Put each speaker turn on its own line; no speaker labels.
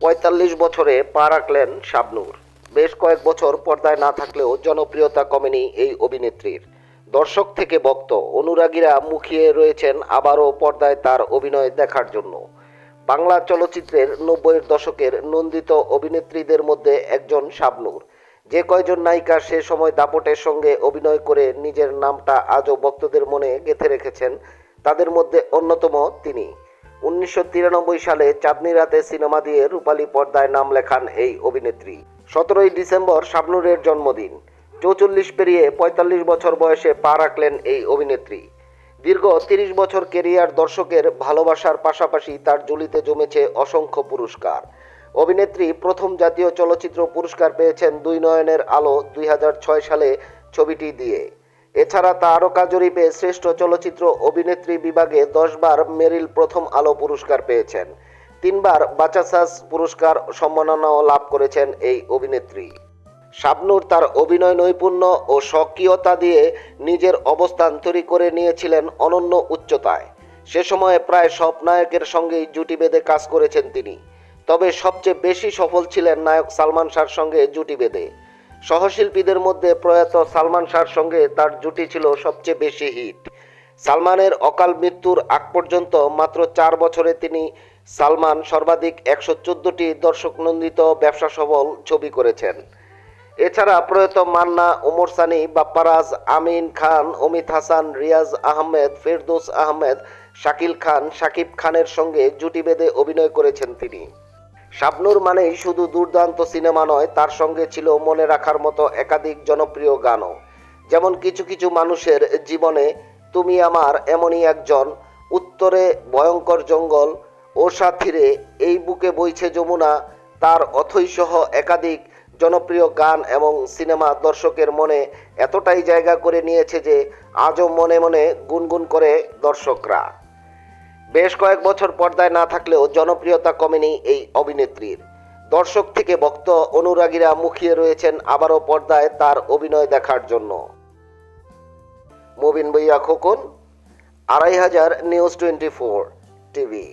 পঁয়তাল্লিশ বছরে পা রাখলেন শাবনূর। বেশ কয়েক বছর পর্দায় না থাকলেও জনপ্রিয়তা কমেনি এই অভিনেত্রীর। দর্শক থেকে ভক্ত অনুরাগীরা মুখিয়ে রয়েছেন আবারও পর্দায় তার অভিনয় দেখার জন্য। বাংলা চলচ্চিত্রের নব্বইয়ের দশকের নন্দিত অভিনেত্রীদের মধ্যে একজন শাবনূর। যে কয়জন নায়িকা সে সময় দাপটের সঙ্গে অভিনয় করে নিজের নামটা আজও ভক্তদের মনে গেঁথে রেখেছেন, তাদের মধ্যে অন্যতম তিনি। উনিশশো তিরানব্বই সালে চাঁদনি রাতে সিনেমা দিয়ে রূপালী পর্দায় নাম লেখান এই অভিনেত্রী। সতেরোই ডিসেম্বর শাবনুরের জন্মদিন। চৌচল্লিশ পেরিয়ে পঁয়তাল্লিশ বছর বয়সে পা রাখলেন এই অভিনেত্রী। দীর্ঘ তিরিশ বছর কেরিয়ার দর্শকের ভালোবাসার পাশাপাশি তার জুলিতে জমেছে অসংখ্য পুরস্কার। অভিনেত্রী প্রথম জাতীয় চলচ্চিত্র পুরস্কার পেয়েছেন দুই নয়নের আলো দুই হাজার ছয় সালে ছবিটি দিয়ে। এছাড়া তারকা জরিপে শ্রেষ্ঠ চলচ্চিত্র অভিনেত্রী বিভাগে দশবার মেরিল প্রথম আলো পুরস্কার পেয়েছেন। তিনবার বাচাসাস পুরস্কার সম্মাননাও লাভ করেছেন এই অভিনেত্রী। শাবনূর তার অভিনয় নৈপুণ্য ও স্বকীয়তা দিয়ে নিজের অবস্থান তৈরি করে নিয়েছিলেন অনন্য উচ্চতায়। সে সময়ে প্রায় সব নায়কের সঙ্গেই জুটি বেঁধে কাজ করেছেন তিনি। তবে সবচেয়ে বেশি সফল ছিলেন নায়ক সালমান শাহর সঙ্গে জুটি বেঁধে। সহশিল্পীদের মধ্যে প্রয়াত সালমান শাহর সঙ্গে তার জুটি ছিল সবচেয়ে বেশি হিট। সালমানের অকাল মৃত্যুর আগ পর্যন্ত মাত্র চার বছরে তিনি সালমান সর্বাধিক একশো চোদ্দটি দর্শক নন্দিত ব্যবসা সফল ছবি করেছেন। এছাড়া প্রয়াত মান্না, ওমর সানি, বাপ্পারাজ, আমিন খান, অমিত হাসান, রিয়াজ আহমেদ, ফেরদৌস আহমেদ, শাকিল খান, শাকিব খানের সঙ্গে জুটি বেঁধে অভিনয় করেছেন তিনি। শাবনূর মানেই শুধু দুর্দান্ত সিনেমা নয়, তার সঙ্গে ছিল মনে রাখার মতো একাধিক জনপ্রিয় গানও। যেমন কিছু কিছু মানুষের জীবনে, তুমি আমার এমনই একজন, উত্তরে ভয়ঙ্কর জঙ্গল ও সাথীরে এই বুকে বইছে যমুনা, তার অথৈ সহ একাধিক জনপ্রিয় গান এবং সিনেমা দর্শকের মনে এতটাই জায়গা করে নিয়েছে যে, আজও মনে মনে গুনগুন করে দর্শকরা। বেশ কয়েক বছর পর্দায় না থাকলেও জনপ্রিয়তা কমেনি এই অভিনেত্রীর। দর্শক থেকে ভক্ত অনুরাগীরা মুখিয়ে রয়েছেন আবারও পর্দায় তার অভিনয় দেখার জন্য। মুবিন বইয়া খোকন, আড়াই হাজার নিউজ টোয়েন্টি ফোর টিভি।